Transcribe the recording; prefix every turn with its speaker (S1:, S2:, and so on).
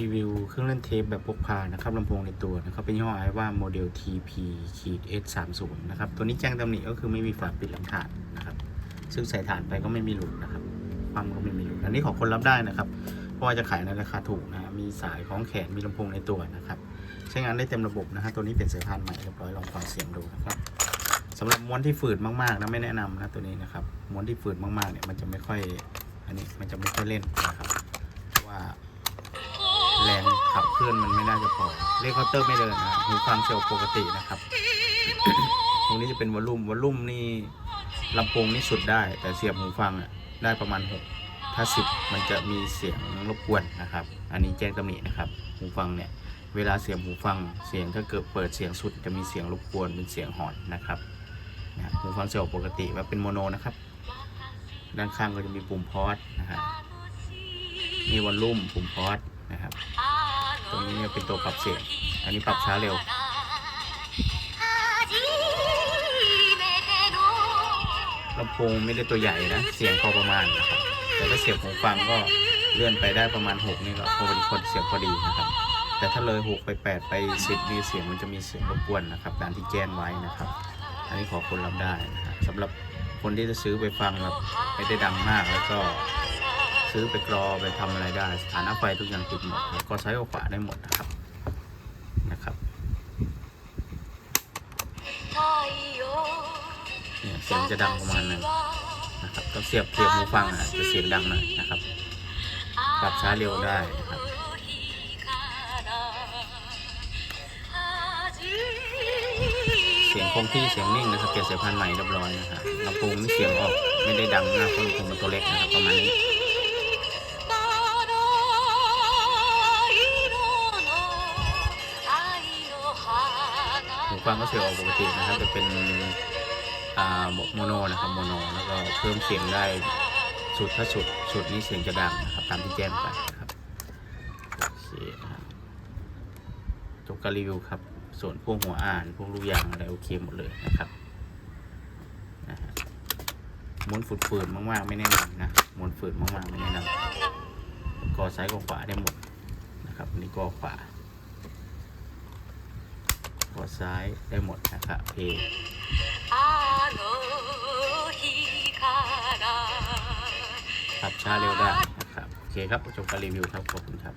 S1: รีวิวเครื่องเล่นเทปแบบพกพานะครับลำโพงในตัวนะครับเป็นยี่ห้อไอว่าโมเดล TP ขีด S30 นะครับตัวนี้แจ้งตำหนิก็คือไม่มีฝาปิดลำฐานนะครับซึ่งใส่ฐานไปก็ไม่มีหลุดนะครับความก็ไม่มีหลุดอันนี้ของคนรับได้นะครับ เพราะว่าจะขายในราคาถูกนะมีสายของแขนมีลำโพงในตัวนะครับใช้งานได้เต็มระบบนะฮะตัวนี้เป็นสายพานใหม่เรียบร้อยลองฟังเสียงดูนะครับสำหรับม้วนที่ฝืดมากๆนะไม่แนะนำนะตัวนี้นะครับม้วนที่ฝืดมากๆเนี่ยมันจะไม่ค่อยอันนี้มันจะไม่ค่อยเล่นนะครับว่า แรงขับเคลื่อนมันไม่น่าจะพอเลขเคาน์เตอร์ไม่เดินนะหูฟังเซลล์ปกตินะครับ ตรงนี้จะเป็นวอลลุ่มวอลลุ่มนี่ลำโพงนี่สุดได้ แต่เสียบหูฟังอะได้ประมาณ 6 ถ้า 10 มันจะมีเสียงรบกวนนะครับ อันนี้แจ้งตำหนินะครับ หูฟังเนี่ย เวลาเสียบหูฟังเสียงถ้าเกิดเปิดเสียงสุดจะมีเสียงรบกวนเป็นเสียงหอนนะครับนะหูฟังเซลล์ปกติว่าเป็นโมโนนะครับ ด้านข้างก็จะมีปุ่มพอสนะครับมีวอลลุ่มปุ่มพอส นะครับตรงนี้เนี่ยเป็นตัวปรับเสียงอันนี้ปรับช้าเร็วลำโพงไม่ได้ตัวใหญ่นะ เสียงพอประมาณนะครับ แต่ถ้าเสียบหูฟังก็เลื่อนไปได้ประมาณ 6 นี่ก็พอดีคนเสียงพอดีนะครับ แต่ถ้าเลย6ไป 8 ไป 10 นี่เสียงมันจะมีเสียงรบกวนนะครับตามที่แจ้งไว้นะครับ อันนี้ขอคนรับได้นะฮะสำหรับคนที่จะซื้อไปฟังแบบไม่ได้ดังมากแล้วก็ ซื้อไปกรอไปทำอะไรได้สถานะไฟทุกอย่างติดหมดแล้วก็ใช้ายกับขวาได้หมดนะครับนะครับเนี่ยเสียงจะดังประมาณนึงนะครับต้องเสียบเทียบหูฟังอะจะเสียงดังหน่อยนะครับปรับช้าเร็วได้นะครับเสียงคงที่เสียงนิ่งนะครับเปลี่ยนสายพันธุ์ใหม่เรียบร้อยนะครับลำโพงนี่เสียงออกไม่ได้ดังมากเพราะลำโพงมันตัวเล็กนะครับประมาณนี้ หูฟังก็เสียงออกปกตินะครับจะเป็นโมโนนะครับโมโนแล้วก็เพิ่มเสียงได้สุดถ้าสุดสุดนี้เสียงจะดังนะครับตามที่แจ้งไปครับโอเคนะครับจบการรีวิวครับ ส่วนพวกหัวอ่านพวกลูกยางอะไรโอเคหมดเลยนะครับนะฮะม้วนฝืดฝืดๆมากๆ ไม่แนะนำนะม้วนฝืดมากๆ ไม่แนะนำกอซ้ายกอขวาได้หมดนะครับนนี่กอขวา กดซ้ายได้หมดนะครับเพลงปรับช้าเร็วได้นะครับ โอเคครับ จบการรีวิวครับ ขอบคุณครับ